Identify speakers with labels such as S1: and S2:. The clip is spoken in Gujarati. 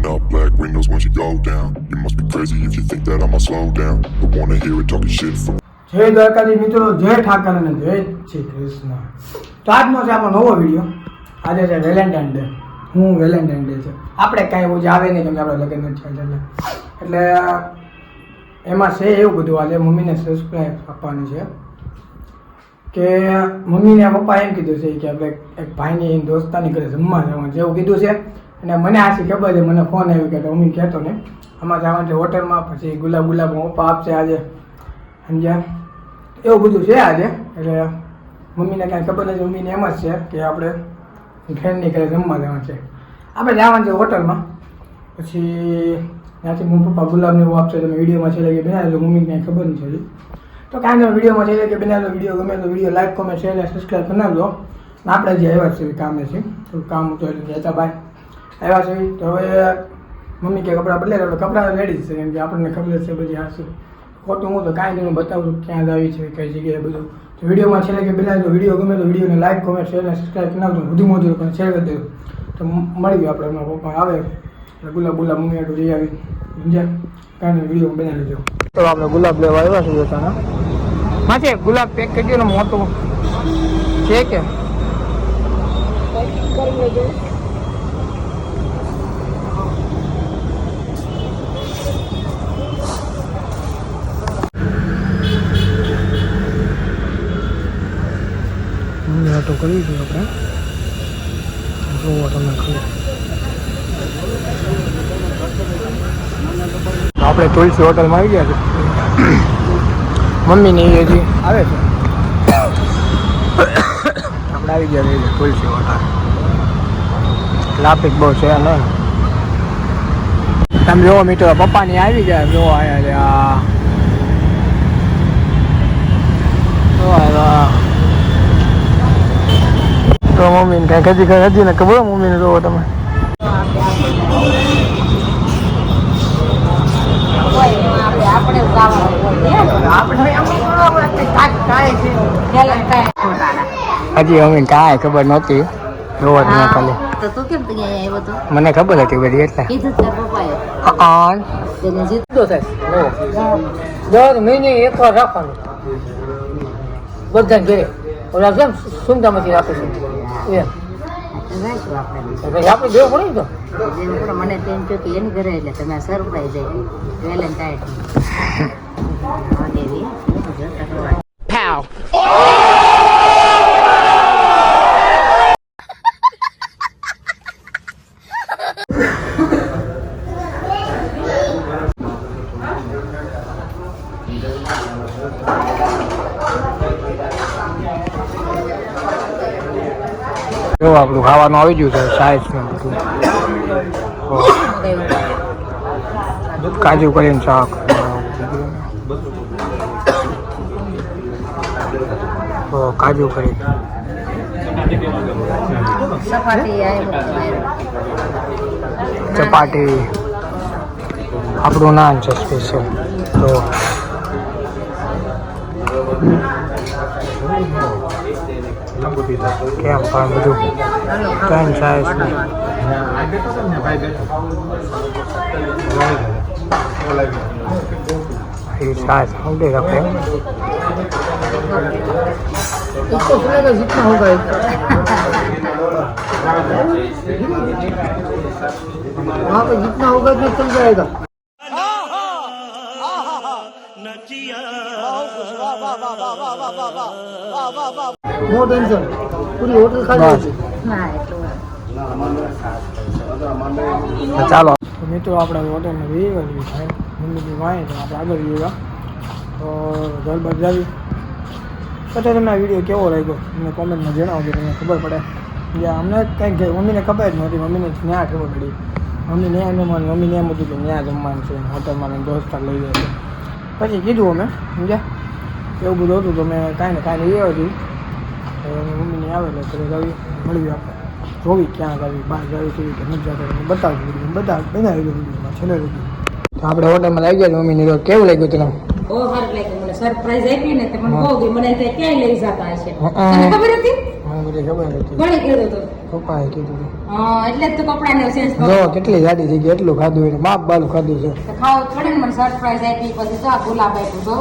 S1: Rolling up, black windows, once you go down. You must be crazy if you think that I'ma slow down. I wanna hear it talking shit from
S2: જય દ્વારકાજી મિત્રો, જય ઠાકર અને જય શ્રી કૃષ્ણ. તો આજનો છે આપણો નવો વીડિયો. આજે છે વેલેન્ટાઇન ડે. હું વેલેન્ટાઇન ડે છે. આપણે કાંઈ એવું આવે નહીં કેમ કે આપણે લગ્ન નથી થયા એટલે. એટલે, એમાં છે એવું બધું આજે મમ્મીને સબસ્ક્રાઈબ આપવાની છે કે મમ્મીને પપ્પા એમ કીધું છે કે આપણે એક ભાઈની દોસ્તાની ઘરે જમવા જવાનું જેવું કીધું છે. અને મને આથી ખબર છે, મને ફોન આવ્યો કે મમ્મી કહેતો ને આમાં જવાનું છે હોટલમાં પછી ગુલાબ ગુલાબ પપ્પા આપશે આજે. સમજ્યા? એવું બધું છે આજે. એટલે મમ્મીને કાંઈ ખબર નથી, મમ્મીને એમ જ છે કે આપણે ફ્રેન્ડની ઘરે જમવા જવાનું છે. આપણે જવાનું છે હોટલમાં પછી ત્યાંથી મમ્મી પપ્પા ગુલાબને એવું આપશે, તમે વિડીયોમાં છે કે બેના મમ્મીને કાંઈ ખબર નથી હજી. તો કાંઈ તમે વિડીયોમાં છે કે બેના વીડિયો ગમે તો video like comment share subscribe અને આપણે જે આવ્યા છે કામે છે કામ હતું એટલે જતા ભાઈ. આવ્યા છે. તો હવે મમ્મી કે કપડાં બદલે તો કપડાં રેડી છે કેમ કે આપણને ખબર છે બધી હાસું ખોટું હું તો કાંઈ નહીં બતાવું છું ક્યાં જ આવી છે કઈ જગ્યાએ બધું. તો વિડીયોમાં છેલ્લે કે પેલા જો વીડિયો ગમે તો વિડીયોને લાઈક કોમેન્ટ શેર અને સબસ્ક્રાઈબ કરી નાખજો. વધુ મોજું પણ શેર કરી દેજો. તો મળી ગયું આપણે એમના પપ્પા. આવે. એટલે ગુલાબ ગુલાબ મમ્મી આટલું લઈ આવી. સમજ્યા? કાંઈ નહીં વીડિયો બનાવી લેજો. તો આપણે ગુલાબ લેવા આવ્યા છીએ જોતાના માં છે ગુલાબ પેક કરી દો મોટું. છે કે? તો કરવી દઈએ આપણે. જોવો તમે ખાલી. આપણે તુલસી હોટલમાં આવી ગયા છે. મમ્મીની એ હજી આવે છે. આપણે આવી ગયા છે તુલસી હોટલ. ટ્રાફિક બહુ છે ને તમે જોવો મિત્રો પપ્પાની આવી ગયા. જોવો આવ્યા છે આ જોવો આવ્યા તો મમ્મીને કાંઈક હજી કાંઈ હજી ને ખબર મમ્મીને જોવો તમે. હજી મમ્મીને કાંઈ ખબર નહોતી. જોવો તમે ખાલી.
S3: તો તું કેમ ત્યાં આવ્યો તો
S2: મને ખબર હતી બધી એટલે. દર મહિને એક વાર રાખવાનું. બધા ઘરે. ઓલા કેમ રાખે છે?
S3: રાખ્યું આપણે
S2: દેવું પડે ને તો?
S3: મને તેમ કે એની ઘરે એટલે તમે સરપ્રાઈઝ વેલેન્ટાઇન દેવી
S2: જો આપણું ખાવાનું આવી ગયું છે સાઈઝ ને બધું. કાજુ કરીને શાક કાજુ કરી. ચપાટી. આપણું નાન છે સ્પેશિયલ તો કેમ પણ બધું ત્રણ સાઈઝ એ સાઈઝ हम देख रहे हैं इसको सुनेगा जितना होगा वहाँ पे जितना होगा उतना चल जाएगा नो નો ટેન્શન પૂરી હોટલ
S3: ખાલી છે
S2: ચાલો મિત્રો આપણે હોટલને વેવાની છે જિંદગી વાંચે તો આપણે આગળ વેવા તો ઘર બદલાવી પછી તમને વીડિયો કેવો રહ્યો મને કોમેન્ટમાં જણાવજો તમને ખબર પડે. કે અમને કંઈક મમ્મીને ખબર જ નહોતી મમ્મીને ન્યા ખબર પડી. મમ્મી ન્યા જમવાનું મમ્મીને એમ હતું કે ન્યા જમવાનું છે. હોટલમાં દોસ્તાર લઈ જાય પછી કીધું અમે સમજ્યા? એવું બધું હતું તો મેં કાંઈ ને કાંઈ લઈ આવ્યું મમ્મીને આવેલો તો ગાવી મળ્યું આપણે. જોવી ક્યાં ગાવી બહાર ગાવી કેવી કે નથી જતો બતાવજો વીડિયો બધા બનાવી દો વિડીયોમાં છેલ્લે વીડિયો તો આપણે હોટલમાં લાવી ગયા મમ્મીને તો કેવું લાગ્યું તને?
S3: મને.
S2: કેટલી જાડી થઈ એટલું ખાધું એટલે બાપ બાલું ખાધું છે.
S4: ખાવ થોડી મને સરપ્રાઈઝ આપી પછી ગુલાબ આપ્યું તો